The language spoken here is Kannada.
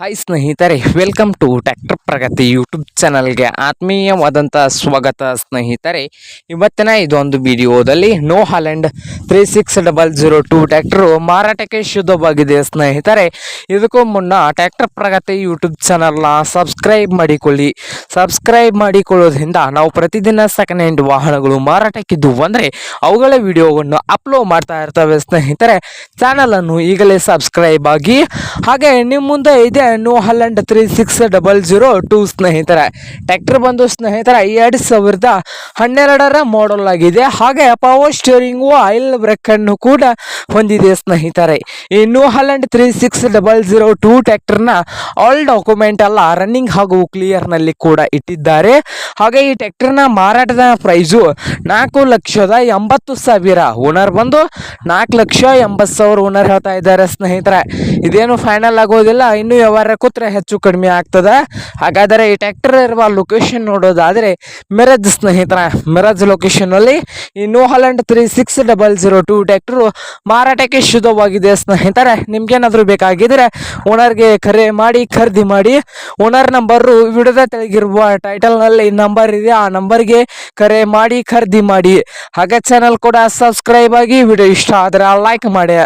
ಹಾಯ್ ಸ್ನೇಹಿತರೆ welcome to tractor Pragati YouTube ಚಾನಲ್ಗೆ ಆತ್ಮೀಯವಾದಂಥ ಸ್ವಾಗತ ಸ್ನೇಹಿತರೆ. ಇವತ್ತಿನ ಇದೊಂದು ವಿಡಿಯೋದಲ್ಲಿ New Holland three six double zero two tractor ಮಾರಾಟಕ್ಕೆ ಶುದ್ಧವಾಗಿದೆ ಸ್ನೇಹಿತರೆ. ಇದಕ್ಕೂ ಮುನ್ನ ಟ್ಯಾಕ್ಟರ್ ಪ್ರಗತಿ ಯೂಟ್ಯೂಬ್ ಚಾನಲ್ನ ಸಬ್ಸ್ಕ್ರೈಬ್ ಮಾಡಿಕೊಳ್ಳಿ. ಸಬ್ಸ್ಕ್ರೈಬ್ ಮಾಡಿಕೊಳ್ಳೋದ್ರಿಂದ ನಾವು ಪ್ರತಿದಿನ ಸೆಕೆಂಡ್ ಹ್ಯಾಂಡ್ ವಾಹನಗಳು ಮಾರಾಟಕ್ಕಿದ್ದು ಅಂದರೆ ಅವುಗಳ ವಿಡಿಯೋವನ್ನು ಅಪ್ಲೋಡ್ ಮಾಡ್ತಾ ಇರ್ತವೆ ಸ್ನೇಹಿತರೆ. ಚಾನಲನ್ನು ಈಗಲೇ ಸಬ್ಸ್ಕ್ರೈಬ್ ಆಗಿ, ಹಾಗೆ ನಿಮ್ಮ ಮುಂದೆ ಇದೆ New Holland three six double zero two ಸ್ನೇಹಿತರೆ. ಟ್ರ್ಯಾಕ್ಟರ್ ಬಂದು ಸ್ನೇಹಿತರೆ, ಎರಡು ಸಾವಿರದ ಹನ್ನೆರಡರ ಮಾಡಲ್ ಆಗಿದೆ. ಹಾಗೆ ಪವರ್ ಸ್ಟೇರಿಂಗು ಆಯಿಲ್ ಬ್ರೇಕ್ ಅನ್ನು ಕೂಡ ಹೊಂದಿದೆ ಸ್ನೇಹಿತರೆ. ಈ New Holland three six double zero two ಟ್ರ್ಯಾಕ್ಟರ್ನ ಆಲ್ ಡಾಕ್ಯುಮೆಂಟ್ ಎಲ್ಲ ರನ್ನಿಂಗ್ ಹಾಗೂ ಕ್ಲಿಯರ್ನಲ್ಲಿ ಕೂಡ ಇಟ್ಟಿದ್ದಾರೆ. ಹಾಗೆ ಈ ಟ್ರ್ಯಾಕ್ಟರ್ನ ಮಾರಾಟದ ಪ್ರೈಸು ನಾಲ್ಕು ಲಕ್ಷದ ಎಂಬತ್ತು ಸಾವಿರ. ಓನರ್ ಬಂದು ನಾಲ್ಕು ಲಕ್ಷ ಎಂಬತ್ತು ಸಾವಿರ ಓನರ್ ಹೇಳ್ತಾ ಇದ್ದಾರೆ ಸ್ನೇಹಿತರೆ. ಇದೇನು ಫೈನಲ್ ಆಗೋದಿಲ್ಲ, ಇನ್ನೂ ವ್ಯವಹಾರ ಕೂತ್ರೆ ಹೆಚ್ಚು ಕಡಿಮೆ ಆಗ್ತದೆ. ಹಾಗಾದರೆ ಈ ಟ್ಯಾಕ್ಟರ್ ಇರುವ ಲೊಕೇಶನ್ ನೋಡೋದಾದರೆ ಮಿರಜ್ ಸ್ನೇಹಿತರ, ಮಿರಜ್ ಲೊಕೇಶನಲ್ಲಿ ಈ New Holland three six double zero two tractor ಮಾರಾಟಕ್ಕೆ ಶುದ್ಧವಾಗಿದೆ ಸ್ನೇಹಿತರೆ. ನಿಮ್ಗೇನಾದರೂ ಬೇಕಾಗಿದ್ದರೆ ಓನರ್ಗೆ ಕರೆ ಮಾಡಿ, ಖರೀದಿ ಮಾಡಿ. ಓನರ್ ನಂಬರು ವಿಡಿಯೋದ ತೆಳಗಿರುವ ಟೈಟಲ್ನಲ್ಲಿ ನಂಬರ್ ಇದೆ. ಆ ನಂಬರ್ಗೆ ಕರೆ ಮಾಡಿ, ಖರೀದಿ ಮಾಡಿ. ಹಾಗೆ ಚಾನಲ್ ಕೂಡ ಸಬ್ಸ್ಕ್ರೈಬ್ ಆಗಿ ವಿಡಿಯೋ ಇಷ್ಟ ಆದರೆ ಲೈಕ್ ಮಾಡಿ.